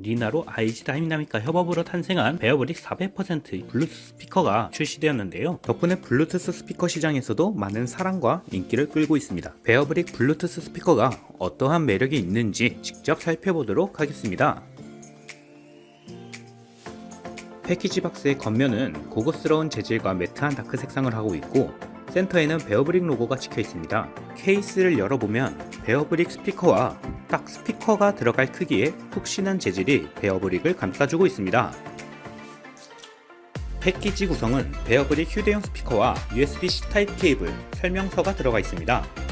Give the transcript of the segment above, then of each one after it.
리나로 IG 다이나믹과 협업으로 탄생한 베어브릭 400% 블루투스 스피커가 출시되었는데요. 덕분에 블루투스 스피커 시장에서도 많은 사랑과 인기를 끌고 있습니다. 베어브릭 블루투스 스피커가 어떠한 매력이 있는지 직접 살펴보도록 하겠습니다. 패키지 박스의 겉면은 고급스러운 재질과 매트한 다크 색상을 하고 있고 센터에는 베어브릭 로고가 찍혀 있습니다. 케이스를 열어보면 베어브릭 스피커와 딱 스피커가 들어갈 크기의 푹신한 재질이 베어브릭을 감싸주고 있습니다. 패키지 구성은 베어브릭 휴대용 스피커와 USB-C 타입 케이블, 설명서가 들어가 있습니다.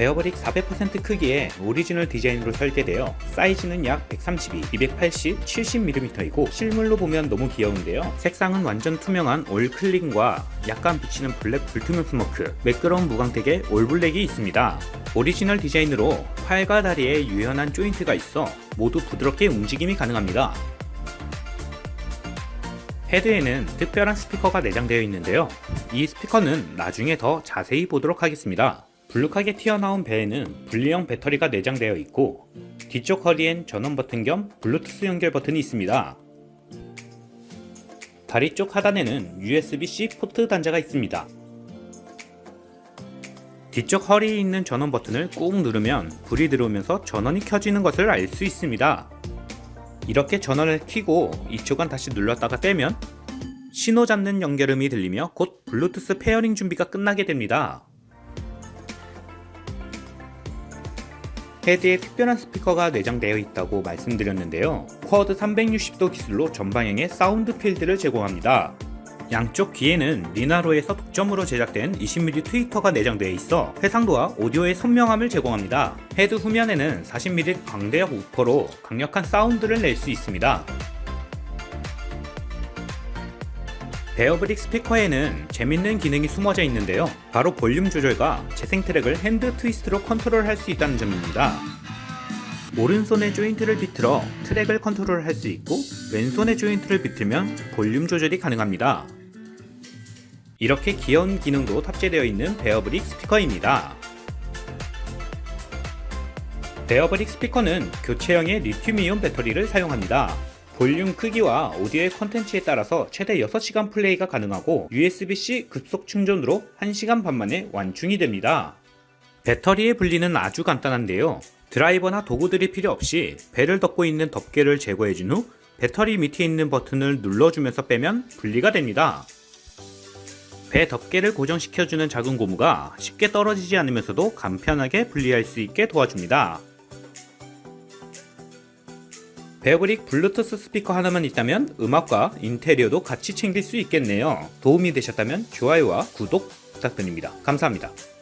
베어브릭 400% 크기의 오리지널 디자인으로 설계되어 사이즈는 약 132, 280, 70mm이고 실물로 보면 너무 귀여운데요. 색상은 완전 투명한 올 클린과 약간 비치는 블랙 불투명 스모크, 매끄러운 무광택의 올 블랙이 있습니다. 오리지널 디자인으로 팔과 다리에 유연한 조인트가 있어 모두 부드럽게 움직임이 가능합니다. 헤드에는 특별한 스피커가 내장되어 있는데요. 이 스피커는 나중에 더 자세히 보도록 하겠습니다. 불룩하게 튀어나온 배에는 분리형 배터리가 내장되어 있고 뒤쪽 허리엔 전원 버튼 겸 블루투스 연결 버튼이 있습니다. 다리 쪽 하단에는 USB-C 포트 단자가 있습니다. 뒤쪽 허리에 있는 전원 버튼을 꾹 누르면 불이 들어오면서 전원이 켜지는 것을 알 수 있습니다. 이렇게 전원을 켜고 이쪽은 다시 눌렀다가 떼면 신호 잡는 연결음이 들리며 곧 블루투스 페어링 준비가 끝나게 됩니다. 헤드에 특별한 스피커가 내장되어 있다고 말씀드렸는데요. 쿼드 360도 기술로 전방향에 사운드 필드를 제공합니다. 양쪽 귀에는 리나로에서 독점으로 제작된 20mm 트위터가 내장되어 있어 해상도와 오디오의 선명함을 제공합니다. 헤드 후면에는 40mm 광대역 우퍼로 강력한 사운드를 낼 수 있습니다. 베어브릭 스피커에는 재밌는 기능이 숨어져 있는데요. 바로 볼륨 조절과 재생 트랙을 핸드 트위스트로 컨트롤할 수 있다는 점입니다. 오른손의 조인트를 비틀어 트랙을 컨트롤할 수 있고 왼손의 조인트를 비틀면 볼륨 조절이 가능합니다. 이렇게 귀여운 기능도 탑재되어 있는 베어브릭 스피커입니다. 베어브릭 스피커는 교체형의 리튬이온 배터리를 사용합니다. 볼륨 크기와 오디오의 컨텐츠에 따라서 최대 6시간 플레이가 가능하고 USB-C 급속 충전으로 1시간 반 만에 완충이 됩니다. 배터리의 분리는 아주 간단한데요. 드라이버나 도구들이 필요 없이 배를 덮고 있는 덮개를 제거해준 후 배터리 밑에 있는 버튼을 눌러주면서 빼면 분리가 됩니다. 배 덮개를 고정시켜주는 작은 고무가 쉽게 떨어지지 않으면서도 간편하게 분리할 수 있게 도와줍니다. 베어브릭 블루투스 스피커 하나만 있다면 음악과 인테리어도 같이 챙길 수 있겠네요. 도움이 되셨다면 좋아요와 구독 부탁드립니다. 감사합니다.